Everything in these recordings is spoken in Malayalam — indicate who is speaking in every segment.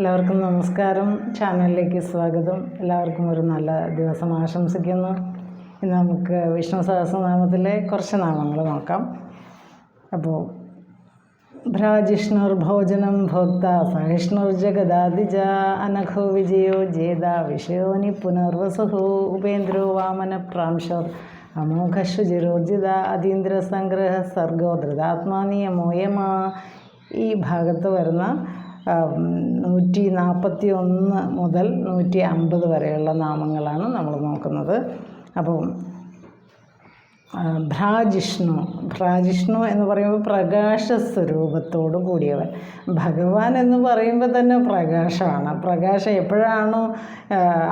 Speaker 1: എല്ലാവർക്കും നമസ്കാരം. ചാനലിലേക്ക് സ്വാഗതം. എല്ലാവർക്കും ഒരു നല്ല ദിവസം ആശംസിക്കുന്നു. ഇന്ന് നമുക്ക് വിഷ്ണു സഹസ്രനാമത്തിലെ കുറച്ച് നാമങ്ങൾ നോക്കാം. അപ്പോൾ ഭ്രാജിഷ്ണുർ ഭോജനം ഭോക്ത സഹിഷ്ണുർ ജഗദാദിജ അനഘോ വിജയോ ജേത വിഷയോനി പുനർവസുഹു ഉപേന്ദ്രോ വാമന പ്രാംശർ അമോഘശുചിരോർജിത അതീന്ദ്ര സംഗ്രഹ സർഗോ ധൃതാത്മാനിയമോയമ. ഈ ഭാഗത്ത് വരുന്ന നൂറ്റി നാൽപ്പത്തി ഒന്ന് മുതൽ നൂറ്റി അമ്പത് വരെയുള്ള നാമങ്ങളാണ് നമ്മൾ നോക്കുന്നത്. അപ്പോൾ ആ, ഭ്രാജിഷ്ണു. ഭ്രാജിഷ്ണു എന്ന് പറയുമ്പോൾ പ്രകാശ സ്വരൂപത്തോട് കൂടിയവൻ. ഭഗവാൻ എന്ന് പറയുമ്പോൾ തന്നെ പ്രകാശമാണ്. പ്രകാശം എപ്പോഴാണോ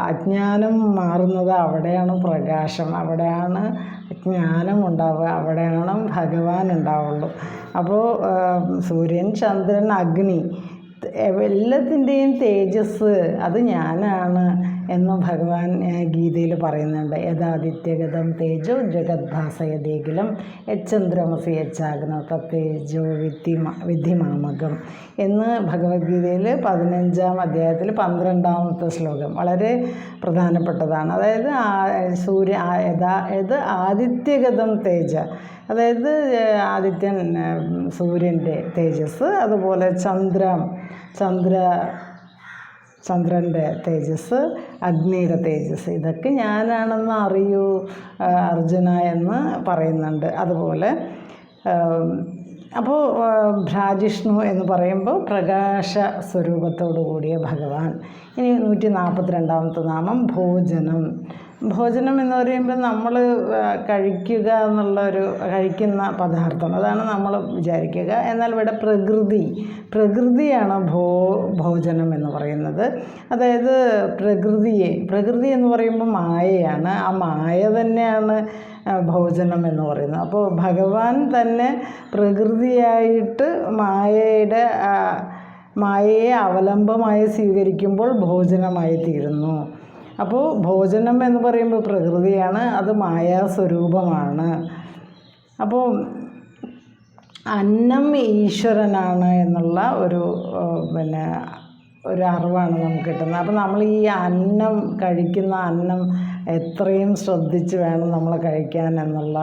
Speaker 1: അജ്ഞാനം മാറുന്നത്? അവിടെയാണ് പ്രകാശം. അവിടെയാണ് ജ്ഞാനം ഉണ്ടാവുക. അവിടെയാണ് ഭഗവാൻ ഉണ്ടാവുള്ളൂ. അപ്പോൾ സൂര്യൻ ചന്ദ്രൻ അഗ്നി എല്ലാത്തിന്റെയും തേജസ് അത് ഞാനാണ് എന്ന് ഭഗവാൻ ഗീതയിൽ പറയുന്നുണ്ട്. യഥാദിത്യഗതം തേജോ ജഗദ്ഭാസയതേകിലും യച്ചന്ദ്രമസി യച്ചാഗ്ന തത്തേജോ വിദ്ധി വിധിമാമകം എന്ന് ഭഗവത്ഗീതയിൽ പതിനഞ്ചാം അധ്യായത്തിൽ പന്ത്രണ്ടാമത്തെ ശ്ലോകം വളരെ പ്രധാനപ്പെട്ടതാണ്. അതായത് സൂര്യ യഥാ ഇത് ആദിത്യഗതം തേജ അതായത് ആദിത്യൻ സൂര്യന്റെ തേജസ് അതുപോലെ ചന്ദ്രം ചന്ദ്ര ചന്ദ്രന്റെ തേജസ് അഗ്നിയുടെ തേജസ് ഇതൊക്കെ ഞാനാണെന്ന് അറിയൂ അർജുന എന്ന് പറയുന്നുണ്ട്. അതുപോലെ അപ്പോൾ ഭ്രാജിഷ്ണു എന്ന് പറയുമ്പോൾ പ്രകാശ സ്വരൂപത്തോടു കൂടിയ ഭഗവാൻ. ഇനി നൂറ്റി നാൽപ്പത്തി രണ്ടാമത്തെ നാമം ഭോജനം. ഭോജനം എന്ന് പറയുമ്പോൾ നമ്മൾ കഴിക്കുക എന്നുള്ള ഒരു കഴിക്കുന്ന പദാർത്ഥം. അതാണ് നമ്മൾ വിചാരിക്കുക. എന്നാൽ ഇവിടെ പ്രകൃതി പ്രകൃതിയാണ് ഭോ ഭോജനം എന്ന് പറയുന്നത്. അതായത് പ്രകൃതിയെ പ്രകൃതി എന്ന് പറയുമ്പോൾ മായയാണ്. ആ മായ തന്നെയാണ് ഭോജനം എന്ന് പറയുന്നത്. അപ്പോൾ ഭഗവാൻ തന്നെ പ്രകൃതിയായിട്ട് മായയുടെ മായയെ അവലംബമായി സ്വീകരിക്കുമ്പോൾ ഭോജനമായി തീരുന്നു അപ്പോൾ ഭോജനം എന്ന് പറയുമ്പോൾ പ്രകൃതിയാണ് അത് മായാസ്വരൂപമാണ്. അപ്പോൾ അന്നം ഈശ്വരനാണ് എന്നുള്ള ഒരു പിന്നെ ഒരു അറിവാണ് നമുക്ക് കിട്ടുന്നത്. അപ്പോൾ നമ്മൾ ഈ അന്നം കഴിക്കുന്ന അന്നം എത്രയും ശ്രദ്ധിച്ച് വേണം നമ്മൾ കഴിക്കാൻ എന്നുള്ള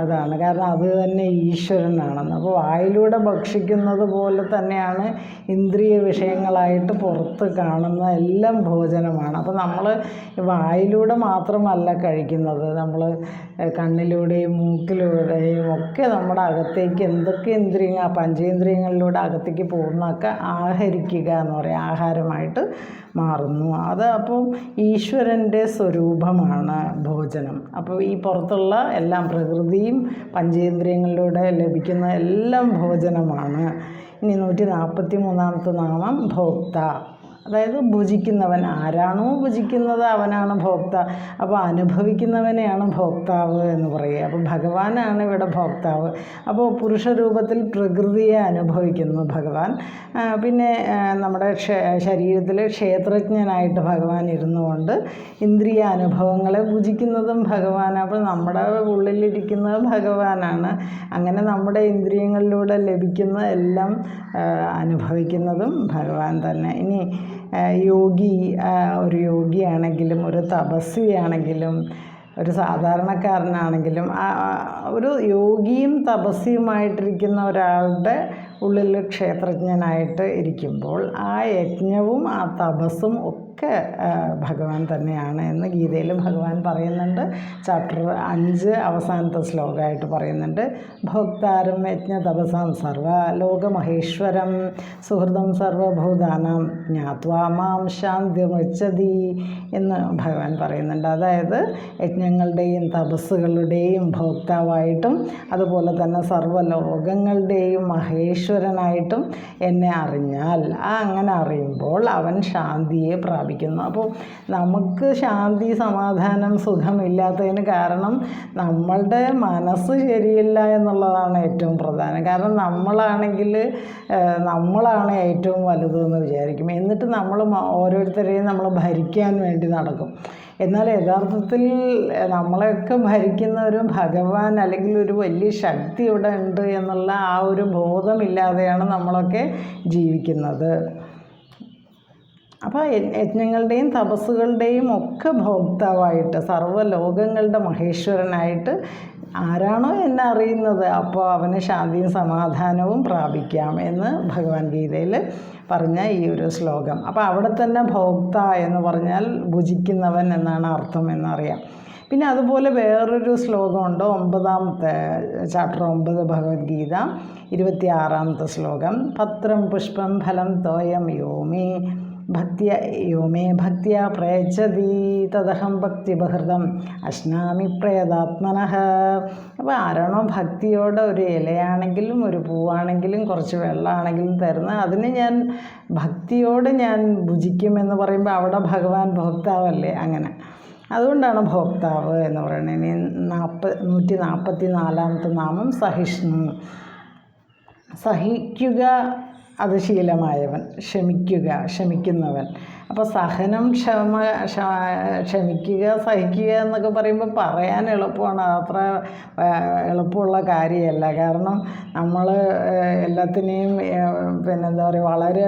Speaker 1: അതാണ്. കാരണം അത് തന്നെ ഈശ്വരനാണെന്ന്. അപ്പോൾ വായിലൂടെ ഭക്ഷിക്കുന്നത് പോലെ തന്നെയാണ് ഇന്ദ്രിയ വിഷയങ്ങളായിട്ട് പുറത്ത് കാണുന്ന എല്ലാം ഭോജനമാണ്. അപ്പോൾ നമ്മൾ വായിലൂടെ മാത്രമല്ല കഴിക്കുന്നത്. നമ്മൾ കണ്ണിലൂടെയും മൂക്കിലൂടെയും ഒക്കെ നമ്മുടെ അകത്തേക്ക് എന്തൊക്കെ ഇന്ദ്രിയങ്ങൾ പഞ്ചേന്ദ്രിയങ്ങളിലൂടെ അകത്തേക്ക് പോകുന്നതൊക്കെ ആഹരിക്കുക എന്ന് പറയും ആഹാരമായിട്ട് മാറുന്നു. അത് അപ്പം ഈശ്വരന്റെ സ്വരൂപമാണ് ഭോജനം. അപ്പോൾ ഈ പുറത്തുള്ള എല്ലാം പ്രകൃതിയും പഞ്ചേന്ദ്രിയങ്ങളിലൂടെ ലഭിക്കുന്ന എല്ലാം ഭോജനമാണ്. ഇനി നൂറ്റി നാൽപ്പത്തി മൂന്നാമത്തെ നാമം ഭോക്ത. അതായത് ഭുജിക്കുന്നവൻ ആരാണോ ഭുജിക്കുന്നത് അവനാണ് ഭോക്ത. അപ്പോൾ അനുഭവിക്കുന്നവനെയാണ് ഭോക്താവ് എന്ന് പറയുക. അപ്പോൾ ഭഗവാനാണ് ഇവിടെ ഭോക്താവ്. അപ്പോൾ പുരുഷരൂപത്തിൽ പ്രകൃതിയെ അനുഭവിക്കുന്നു ഭഗവാൻ. പിന്നെ നമ്മുടെ ശരീരത്തിൽ ക്ഷേത്രജ്ഞനായിട്ട് ഭഗവാൻ ഇരുന്നുകൊണ്ട് ഇന്ദ്രിയ അനുഭവങ്ങളെ ഭുജിക്കുന്നതും ഭഗവാനാണ്. അപ്പോൾ നമ്മുടെ ഉള്ളിലിരിക്കുന്നത് ഭഗവാനാണ്. അങ്ങനെ നമ്മുടെ ഇന്ദ്രിയങ്ങളിലൂടെ ലഭിക്കുന്ന എല്ലാം അനുഭവിക്കുന്നതും ഭഗവാൻ തന്നെ. ഇനി യോഗി ഒരു യോഗിയാണെങ്കിലും ഒരു തപസ്വിയാണെങ്കിലും ഒരു സാധാരണക്കാരനാണെങ്കിലും ഒരു യോഗിയും തപസ്വിയുമായിട്ടിരിക്കുന്ന ഒരാളുടെ ഉള്ളിൽ ക്ഷേത്രജ്ഞനായിട്ട് ഇരിക്കുമ്പോൾ ആ യജ്ഞവും ആ തപസ്സും ഒക്കെ ഭഗവാൻ തന്നെയാണ് എന്ന് ഗീതയിൽ ഭഗവാൻ പറയുന്നുണ്ട്. ചാപ്റ്റർ അഞ്ച് അവസാനത്തെ ശ്ലോകമായിട്ട് പറയുന്നുണ്ട്. ഭോക്താരം യജ്ഞ തപസാം സർവ ലോകമഹേശ്വരം സുഹൃതം സർവഭൂതാനാം ജ്ഞാത്വാ മാം ശാന്തിമൃച്ചതി എന്ന് ഭഗവാൻ പറയുന്നുണ്ട്. അതായത് യജ്ഞങ്ങളുടെയും തപസ്സുകളുടെയും ഭോക്താവായിട്ടും അതുപോലെ തന്നെ സർവലോകങ്ങളുടെയും മഹേശ്വരനായിട്ടും എന്നെ അറിഞ്ഞാൽ. ആ അങ്ങനെ അറിയുമ്പോൾ അവൻ ശാന്തിയെ പ്രാപിക്കുന്നു. അപ്പോൾ നമുക്ക് ശാന്തി സമാധാനം സുഖമില്ലാത്തതിന് കാരണം നമ്മളുടെ മനസ്സ് ശരിയില്ല എന്നുള്ളതാണ് ഏറ്റവും പ്രധാനം. കാരണം നമ്മളാണെങ്കിൽ നമ്മളാണ് ഏറ്റവും വലുതെന്ന് വിചാരിക്കും. എന്നിട്ട് നമ്മൾ ഓരോരുത്തരെയും നമ്മൾ ഭരിക്കാൻ വേണ്ടി നടക്കും. എന്നാൽ യഥാർത്ഥത്തിൽ നമ്മളെയൊക്കെ ഭരിക്കുന്ന ഒരു ഭഗവാൻ അല്ലെങ്കിൽ ഒരു വലിയ ശക്തി ഇവിടെ ഉണ്ട് എന്നുള്ള ആ ഒരു ബോധമില്ലാതെയാണ് നമ്മളൊക്കെ ജീവിക്കുന്നത്. അപ്പോൾ യജ്ഞങ്ങളുടെയും തപസ്സുകളുടെയും ഒക്കെ ഭോക്താവായിട്ട് സർവലോകങ്ങളുടെ മഹേശ്വരനായിട്ട് ആരാണോ എന്നെ അറിയുന്നത്? അപ്പോൾ അവന് ശാന്തിയും സമാധാനവും പ്രാപിക്കാം എന്ന് ഭഗവാൻ ഗീതയിൽ പറഞ്ഞ ഈ ഒരു ശ്ലോകം. അപ്പോൾ അവിടെ തന്നെ ഭോക്ത എന്ന് പറഞ്ഞാൽ ഭുജിക്കുന്നവൻ എന്നാണ് അർത്ഥം എന്നറിയാം. പിന്നെ അതുപോലെ വേറൊരു ശ്ലോകമുണ്ട് ഒമ്പതാമത്തെ ചാപ്റ്റർ ഒമ്പത് ഭഗവത്ഗീത ഇരുപത്തിയാറാമത്തെ ശ്ലോകം. പത്രം പുഷ്പം ഫലം തോയം യോമി ഭക്തിയ യോമേ ഭക്തിയ പ്രയച്ചതി തദഹം ഭക്തിബഹൃതം അശ്നാമി പ്രയതാത്മനഃ അപ്പോൾ ആരാണോ ഭക്തിയോടെ ഒരു ഇലയാണെങ്കിലും ഒരു പൂവാണെങ്കിലും കുറച്ച് വെള്ളമാണെങ്കിലും തരുന്ന അതിന് ഞാൻ ഭക്തിയോട് ഞാൻ ഭുജിക്കുമെന്ന് പറയുമ്പോൾ അവിടെ ഭഗവാൻ ഭോക്താവല്ലേ അങ്ങനെ. അതുകൊണ്ടാണ് ഭോക്താവ് എന്ന് പറയുന്നത്. ഇനി നാൽപ്പ നൂറ്റി നാൽപ്പത്തി നാലാമത്തെ നാമം സഹിഷ്ണു. സഹിക്കുക അത് ശീലമായവൻ ക്ഷമിക്കുക ക്ഷമിക്കുന്നവൻ. അപ്പോൾ സഹനം ക്ഷമ ക്ഷമിക്കുക സഹിക്കുക എന്നൊക്കെ പറയുമ്പോൾ പറയാൻ എളുപ്പമാണ്. അത്ര എളുപ്പമുള്ള കാര്യമല്ല. കാരണം നമ്മൾ എല്ലാത്തിനെയും പിന്നെന്താ പിന്നെ പറയുക വളരെ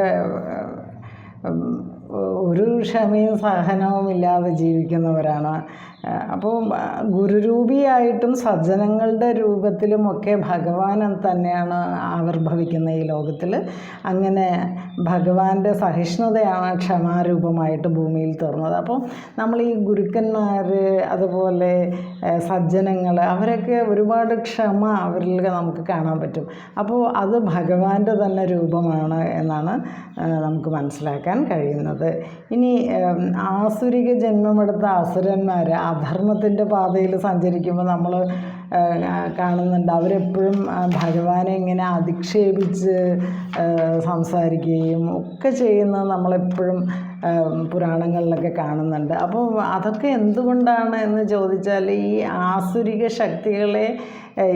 Speaker 1: ഒരു ക്ഷമയും സഹനവും ഇല്ലാതെ ജീവിക്കുന്നവരാണ്. അപ്പോൾ ഗുരുരൂപിയായിട്ടും സജ്ജനങ്ങളുടെ രൂപത്തിലുമൊക്കെ ഭഗവാൻ തന്നെയാണ് ആവിർഭവിക്കുന്ന ഈ ലോകത്തിൽ അങ്ങനെ ഭഗവാന്റെ സഹിഷ്ണുതയാണ് ക്ഷമാരൂപമായിട്ട് ഭൂമിയിൽ തീർന്നത് അപ്പോൾ നമ്മൾ ഈ ഗുരുക്കന്മാർ അതുപോലെ സജ്ജനങ്ങൾ അവരൊക്കെ ഒരുപാട് ക്ഷമ അവരിൽ നമുക്ക് കാണാൻ പറ്റും. അപ്പോൾ അത് ഭഗവാന്റെ തന്നെ രൂപമാണ് എന്നാണ് നമുക്ക് മനസ്സിലാക്കാൻ കഴിയുന്നത്. ഇനി ആസുരിക ജന്മമെടുത്ത അസുരന്മാർ അധർമ്മത്തിന്റെ പാതയിൽ സഞ്ചരിക്കുമ്പോൾ നമ്മൾ കാണുന്നുണ്ട്. അവരെപ്പോഴും ഭഗവാനെ ഇങ്ങനെ അധിക്ഷേപിച്ച് സംസാരിക്കുകയും ഒക്കെ ചെയ്യുന്നത് നമ്മളെപ്പോഴും പുരാണങ്ങളിലൊക്കെ കാണുന്നുണ്ട്. അപ്പോൾ അതൊക്കെ എന്തുകൊണ്ടാണ് എന്ന് ചോദിച്ചാൽ ഈ ആസുരിക ശക്തികളെ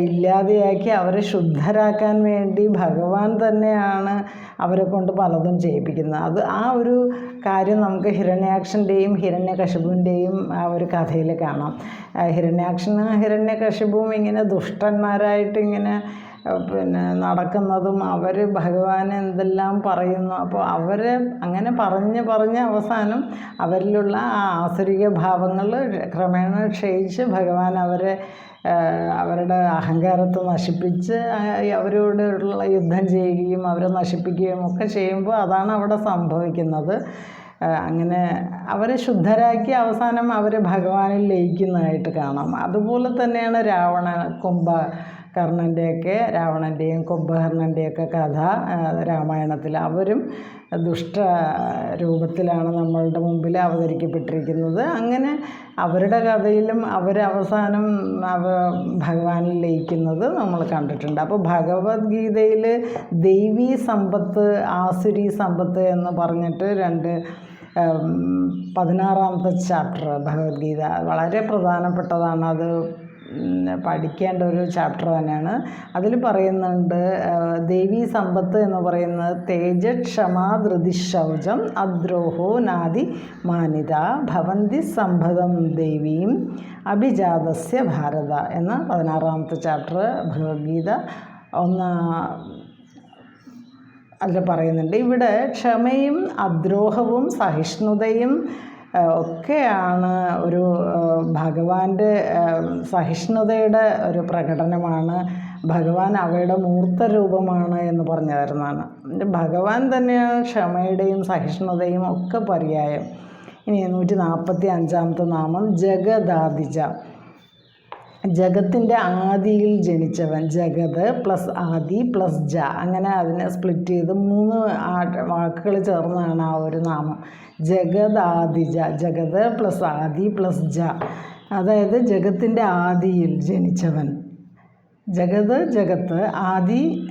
Speaker 1: ഇല്ലാതെയാക്കി അവരെ ശുദ്ധരാക്കാൻ വേണ്ടി ഭഗവാൻ തന്നെയാണ് അവരെ കൊണ്ട് പലതും ചെയ്യിപ്പിക്കുന്നത്. അത് ആ ഒരു കാര്യം നമുക്ക് ഹിരണ്യാക്ഷന്റെയും ഹിരണ്യകശിപുവിന്റെയും ആ ഒരു കഥയിൽ കാണാം. ഹിരണ്യാക്ഷനും ഹിരണ്യകശിപുവും ഇങ്ങനെ ദുഷ്ടന്മാരായിട്ട് ഇങ്ങനെ പിന്നെ നടക്കുന്നതും അവർ ഭഗവാൻ എന്തെല്ലാം പറയുന്നു. അപ്പോൾ അവരെ അങ്ങനെ പറഞ്ഞ് പറഞ്ഞ് അവസാനം അവരിലുള്ള ആ ആസുരിക ഭാവങ്ങൾ ക്രമേണ ക്ഷയിച്ച് ഭഗവാൻ അവരെ അവരുടെ അഹങ്കാരത്തെ നശിപ്പിച്ച് അവരോടുള്ള യുദ്ധം ചെയ്യുകയും അവരെ നശിപ്പിക്കുകയും ഒക്കെ ചെയ്യുമ്പോൾ അതാണ് അവിടെ സംഭവിക്കുന്നത്. അങ്ങനെ അവരെ ശുദ്ധരാക്കി അവസാനം അവർ ഭഗവാനിൽ ലയിക്കുന്നതായിട്ട് കാണാം. അതുപോലെ തന്നെയാണ് രാവണ കുംഭ കർണന്റെയൊക്കെ രാവണന്റെയും കുംഭകർണന്റെയൊക്കെ കഥ രാമായണത്തിൽ. അവരും ദുഷ്ട രൂപത്തിലാണ് നമ്മളുടെ മുമ്പിൽ അവതരിക്കപ്പെട്ടിരിക്കുന്നത്. അങ്ങനെ അവരുടെ കഥയിലും അവർ അവസാനം അവ ഭഗവാനിൽ ലയിക്കുന്നത് നമ്മൾ കണ്ടിട്ടുണ്ട്. അപ്പോൾ ഭഗവത്ഗീതയിൽ ദൈവീ സമ്പത്ത് ആസുരി സമ്പത്ത് എന്ന് പറഞ്ഞിട്ട് രണ്ട് പതിനാറാമത്തെ ചാപ്റ്റർ ഭഗവത്ഗീത വളരെ പ്രധാനപ്പെട്ടതാണ്. അത് പഠിക്കേണ്ട ഒരു ചാപ്റ്റർ തന്നെയാണ്. അതിൽ പറയുന്നുണ്ട് ദേവീ സമ്പത്ത് എന്ന് പറയുന്നത് തേജ ക്ഷമാ ധൃതി ശൗചം അദ്രോഹോ നാദി മാനിത ഭവന്തി സമ്പദം ദേവീം അഭിജാതസ്യ ഭാരത എന്ന പതിനാറാമത്തെ ചാപ്റ്റർ ഭഗവത്ഗീത ഒന്ന് അതിൽ പറയുന്നുണ്ട്. ഇവിടെ ക്ഷമയും അദ്രോഹവും സഹിഷ്ണുതയും ഒക്കെയാണ് ഒരു ഭഗവാന്റെ സഹിഷ്ണുതയുടെ ഒരു പ്രകടനമാണ്. ഭഗവാൻ അവയുടെ മൂർത്ത രൂപമാണ് എന്ന് പറഞ്ഞു തരുന്നതാണ് ഭഗവാൻ തന്നെയാണ് ക്ഷമയുടെയും സഹിഷ്ണുതയും ഒക്കെ പര്യായം. ഇനി നൂറ്റി നാൽപ്പത്തി അഞ്ചാമത്തെ നാമം ജഗദാദിജ. ജഗത്തിന്റെ ആദിയിൽ ജനിച്ചവൻ ജഗത് പ്ലസ് ആദി പ്ലസ് ജ. അങ്ങനെ അതിനെ സ്പ്ലിറ്റ് ചെയ്ത് മൂന്ന് വാക്കുകൾ ചേർന്നാണ് ആ ഒരു നാമം. ജഗദാദിജ ജഗത് പ്ലസ് ആദി പ്ലസ് ജ. അതായത് ജഗത്തിന്റെ ആദിയിൽ ജനിച്ചവൻ. ജഗത് ജഗത്ത് ആദി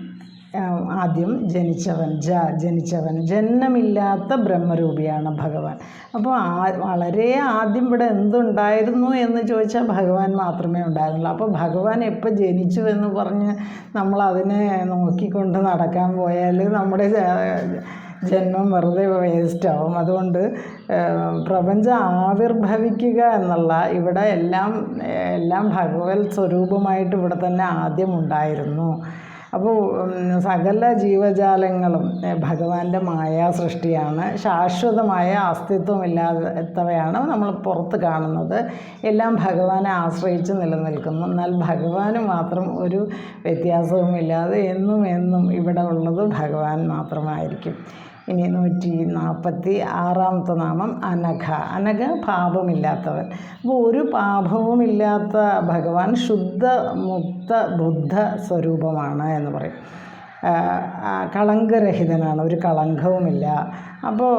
Speaker 1: ആദ്യം ജനിച്ചവൻ ജ ജനിച്ചവൻ. ജന്മമില്ലാത്ത ബ്രഹ്മരൂപിയാണ് ഭഗവാൻ. അപ്പോൾ ആ വളരെ ആദ്യം ഇവിടെ എന്തുണ്ടായിരുന്നു എന്ന് ചോദിച്ചാൽ ഭഗവാൻ മാത്രമേ ഉണ്ടായിരുന്നുള്ളൂ. അപ്പോൾ ഭഗവാൻ എപ്പോൾ ജനിച്ചു എന്ന് പറഞ്ഞ് നമ്മൾ അതിനെ നോക്കിക്കൊണ്ട് നടക്കാൻ പോയാൽ നമ്മുടെ ജന്മം വെറുതെ വേസ്റ്റാവും അതുകൊണ്ട് പ്രപഞ്ചം ആവിർഭവിക്കുക എന്നുള്ള ഇവിടെ എല്ലാം എല്ലാം ഭഗവത് സ്വരൂപമായിട്ട് ഇവിടെ തന്നെ ആദ്യം ഉണ്ടായിരുന്നു. അപ്പോൾ സകല ജീവജാലങ്ങളും ഭഗവാന്റെ മായാ സൃഷ്ടിയാണ് ശാശ്വതമായ അസ്തിത്വമില്ലാത്തവയാണ് നമ്മൾ പുറത്ത് കാണുന്നത്. എല്ലാം ഭഗവാനെ ആശ്രയിച്ച് നിലനിൽക്കുന്നു. എന്നാൽ ഭഗവാന് മാത്രം ഒരു വ്യത്യാസവുമില്ലാതെ എന്നും എന്നും ഇവിടെ ഉള്ളത് ഭഗവാൻ മാത്രമായിരിക്കും. ഇനി നൂറ്റി നാൽപ്പത്തി ആറാമത്തെ നാമം അനഘ. അനഘ പാപമില്ലാത്തവൻ. അപ്പോൾ ഒരു പാപവുമില്ലാത്ത ഭഗവാൻ ശുദ്ധ മുക്ത ബുദ്ധ സ്വരൂപമാണ് എന്ന് പറയും. കളങ്കരഹിതനാണ്. ഒരു കളങ്കവുമില്ല. അപ്പോൾ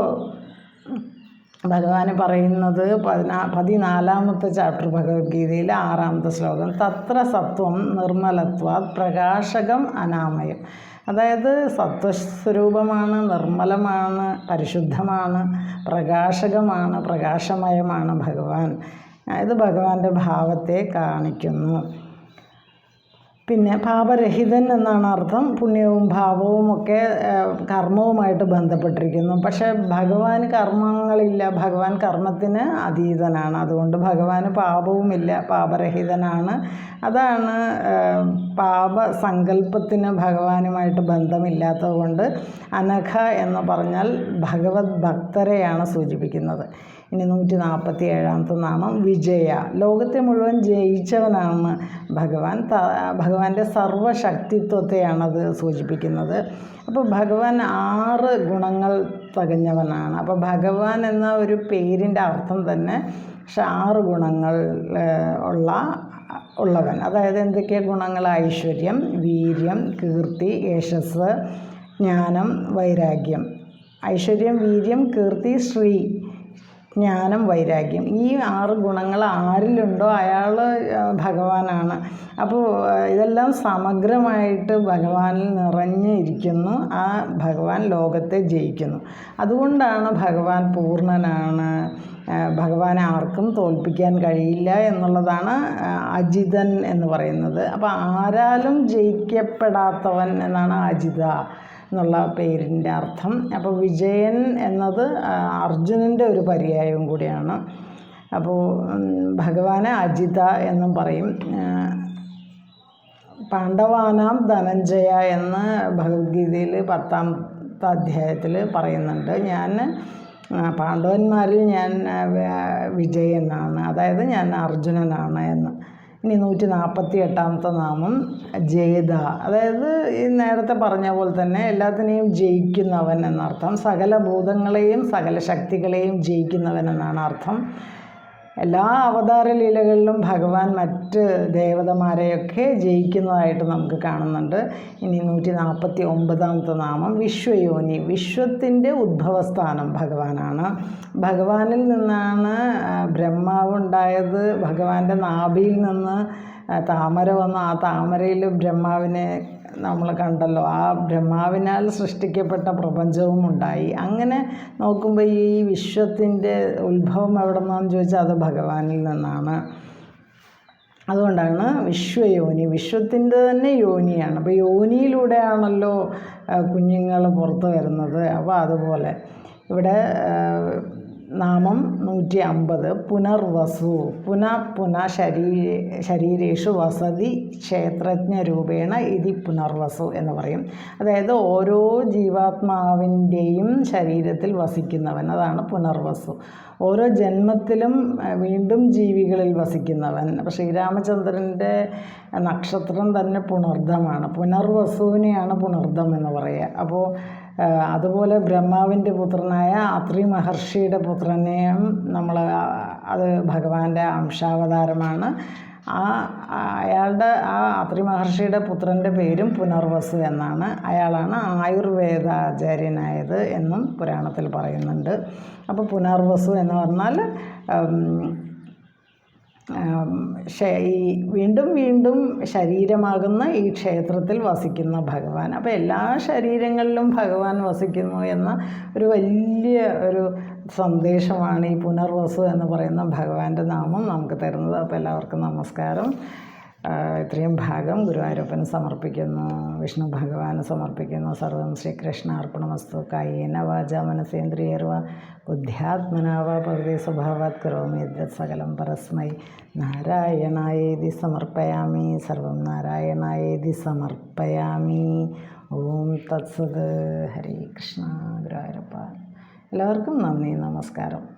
Speaker 1: ഭഗവാൻ പറയുന്നത് പതിനാ പതിനാലാമത്തെ ചാപ്റ്റർ ഭഗവത്ഗീതയിലെ ആറാമത്തെ ശ്ലോകം. തത്ര സത്വം നിർമ്മലത്വാത് പ്രകാശകം അനാമയം. അതായത് സത്വസ്വരൂപമാണ് നിർമ്മലമാണ് പരിശുദ്ധമാണ് പ്രകാശകമാണ് പ്രകാശമയമാണ് ഭഗവാൻ. ഇത് ഭഗവാന്റെ ഭാവത്തെ കാണിക്കുന്നു. പിന്നെ പാപരഹിതൻ എന്നാണ് അർത്ഥം. പുണ്യവും ഭാവവും ഒക്കെ കർമ്മവുമായിട്ട് ബന്ധപ്പെട്ടിരിക്കുന്നു. പക്ഷേ ഭഗവാന് കർമ്മങ്ങളില്ല. ഭഗവാൻ കർമ്മത്തിന് അതീതനാണ്. അതുകൊണ്ട് ഭഗവാന് പാപവുമില്ല. പാപരഹിതനാണ്. അതാണ് പാപ പാപസങ്കല്പത്തിന് ഭഗവാനുമായിട്ട് ബന്ധമില്ലാത്തതുകൊണ്ട് അനഘ എന്ന് പറഞ്ഞാൽ ഭഗവത് ഭക്തരെയാണ് സൂചിപ്പിക്കുന്നത്. ഇനി നൂറ്റി നാൽപ്പത്തി ഏഴാമത്തെ നാമം വിജയ. ലോകത്തെ മുഴുവൻ ജയിച്ചവനാണ് ഭഗവാൻ ഭഗവാന്റെ സർവശക്തിത്വത്തെയാണ് അത് സൂചിപ്പിക്കുന്നത്. അപ്പോൾ ഭഗവാൻ ആറ് ഗുണങ്ങൾ തകഞ്ഞവനാണ്. അപ്പോൾ ഭഗവാൻ എന്ന ഒരു പേരിന്റെ അർത്ഥം തന്നെ പക്ഷെ ആറ് ഗുണങ്ങൾ ഉള്ള ഉള്ളവൻ. അതായത് എന്തൊക്കെ ഗുണങ്ങൾ ഐശ്വര്യം വീര്യം കീർത്തി യശസ് ജ്ഞാനം വൈരാഗ്യം. ഐശ്വര്യം വീര്യം കീർത്തി ശ്രീ. ജ്ഞാനം വൈരാഗ്യം. ഈ ആറ് ഗുണങ്ങൾ ആരിലുണ്ടോ അയാൾ ഭഗവാനാണ്. അപ്പോൾ ഇതെല്ലാം സമഗ്രമായിട്ട് ഭഗവാനിൽ നിറഞ്ഞിരിക്കുന്നു ആ ഭഗവാൻ ലോകത്തെ ജയിക്കുന്നു. അതുകൊണ്ടാണ് ഭഗവാൻ പൂർണനാണ് ഭഗവാൻ ആർക്കും തോൽപ്പിക്കാൻ കഴിയില്ല എന്നുള്ളതാണ് അജിതൻ എന്ന് പറയുന്നത്. അപ്പോൾ ആരാലും ജയിക്കപ്പെടാത്തവൻ എന്നാണ് അജിത. എന്നുള്ള പേരിന്റെ അർത്ഥം. അപ്പോൾ വിജയൻ എന്നത് അർജുനന്റെ ഒരു പര്യായവും കൂടിയാണ്. അപ്പോൾ ഭഗവാനെ അജിത എന്നും പറയും. പാണ്ഡവാനാം ധനഞ്ജയ എന്ന് ഭഗവത്ഗീതയിൽ പത്താമത്തെ അധ്യായത്തിൽ പറയുന്നുണ്ട്. ഞാൻ പാണ്ഡവന്മാരിൽ ഞാൻ വിജയനാണ്. അതായത് ഞാൻ അർജുനനാണ് എന്ന്. ഇനി നൂറ്റി നാൽപ്പത്തി എട്ടാമത്തെ നാമം ജേത. അതായത് ഈ നേരത്തെ പറഞ്ഞ പോലെ തന്നെ എല്ലാത്തിനെയും ജയിക്കുന്നവൻ എന്നർത്ഥം സകല ഭൂതങ്ങളെയും സകല ശക്തികളെയും ജയിക്കുന്നവൻ എന്നാണ് അർത്ഥം. എല്ലാ അവതാര ലീലകളിലും ഭഗവാൻ മറ്റ് ദേവതമാരെയൊക്കെ ജയിക്കുന്നതായിട്ട് നമുക്ക് കാണുന്നുണ്ട്. ഇനി നൂറ്റി നാൽപ്പത്തി ഒമ്പതാമത്തെ നാമം വിശ്വയോനി. വിശ്വത്തിന്റെ ഉദ്ഭവസ്ഥാനം ഭഗവാനാണ്. ഭഗവാനിൽ നിന്നാണ് ബ്രഹ്മാവ് ഉണ്ടായത്. ഭഗവാന്റെ നാഭിയിൽ നിന്ന് താമര വന്ന് ആ താമരയിൽ ബ്രഹ്മാവിനെ നമ്മൾ കണ്ടല്ലോ. ആ ബ്രഹ്മാവിനാൽ സൃഷ്ടിക്കപ്പെട്ട പ്രപഞ്ചവും ഉണ്ടായി. അങ്ങനെ നോക്കുമ്പോൾ ഈ വിശ്വത്തിന്റെ ഉത്ഭവം എവിടെ നിന്നാന്ന് ചോദിച്ചാൽ അത് ഭഗവാനിൽ നിന്നാണ്. അതുകൊണ്ടാണ് വിശ്വയോനി. വിശ്വത്തിന്റെ തന്നെ യോനിയാണ്. അപ്പോൾ യോനിയിലൂടെയാണല്ലോ കുഞ്ഞുങ്ങൾ പുറത്ത് വരുന്നത്. അപ്പോൾ അതുപോലെ. ഇവിടെ നാമം നൂറ്റി അമ്പത് പുനർവസു. പുന പുന ശരീ ശരീരേഷു വസതി ക്ഷേത്രജ്ഞരൂപേണ ഇതി പുനർവസു എന്ന് പറയും. അതായത് ഓരോ ജീവാത്മാവിന്റെയും ശരീരത്തിൽ വസിക്കുന്നവൻ. അതാണ് പുനർവസു. ഓരോ ജന്മത്തിലും വീണ്ടും ജീവികളിൽ വസിക്കുന്നവൻ. ശ്രീരാമചന്ദ്രന്റെ നക്ഷത്രം തന്നെ പുണർദ്ധമാണ് പുനർവസുവിനെയാണ് പുണർദ്ധം എന്ന് പറയുക അപ്പോൾ അതുപോലെ ബ്രഹ്മാവിന്റെ പുത്രനായ അത്രി മഹർഷിയുടെ പുത്രനെയും നമ്മൾ അത് ഭഗവാന്റെ അംശാവതാരമാണ്. ആ അയാളുടെ ആ അത്രി മഹർഷിയുടെ പുത്രന്റെ പേരും പുനർവസു എന്നാണ്. അയാളാണ് ആയുർവേദാചാര്യനായത് എന്നും പുരാണത്തിൽ പറയുന്നുണ്ട്. അപ്പോൾ പുനർവസു എന്ന് പറഞ്ഞാൽ ഈ വീണ്ടും വീണ്ടും ശരീരമാകുന്ന ഈ ക്ഷേത്രത്തിൽ വസിക്കുന്ന ഭഗവാൻ. അപ്പോൾ എല്ലാ ശരീരങ്ങളിലും ഭഗവാൻ വസിക്കുന്നു എന്ന ഒരു വലിയ ഒരു സന്ദേശമാണ് ഈ പുനർവസു എന്ന് പറയുന്ന ഭഗവാന്റെ നാമം നമുക്ക് തരുന്നത്. അപ്പോൾ എല്ലാവർക്കും നമസ്കാരം. ഇത്രയും ഭാഗം ഗുരുവായൂരപ്പന് സമർപ്പിക്കുന്നു വിഷ്ണു ഭഗവാന് സമർപ്പിക്കുന്നു സർവം ശ്രീകൃഷ്ണ അർപ്പണമസ്തു കായേന വാച മനസേന്ദ്രിയർവ ബുദ്ധ്യാത്മനാവ പ്രകൃതി സ്വഭാവാത് കരോമി സകലം പരസ്മൈ. നാരായണായേതി സമർപ്പയാമി സർവം നാരായണായേതി സമർപ്പയാമി. ഓം തത്സത്. ഹരേ കൃഷ്ണ. ഗുരുവായൂരപ്പ. എല്ലാവർക്കും നന്ദി നമസ്കാരം.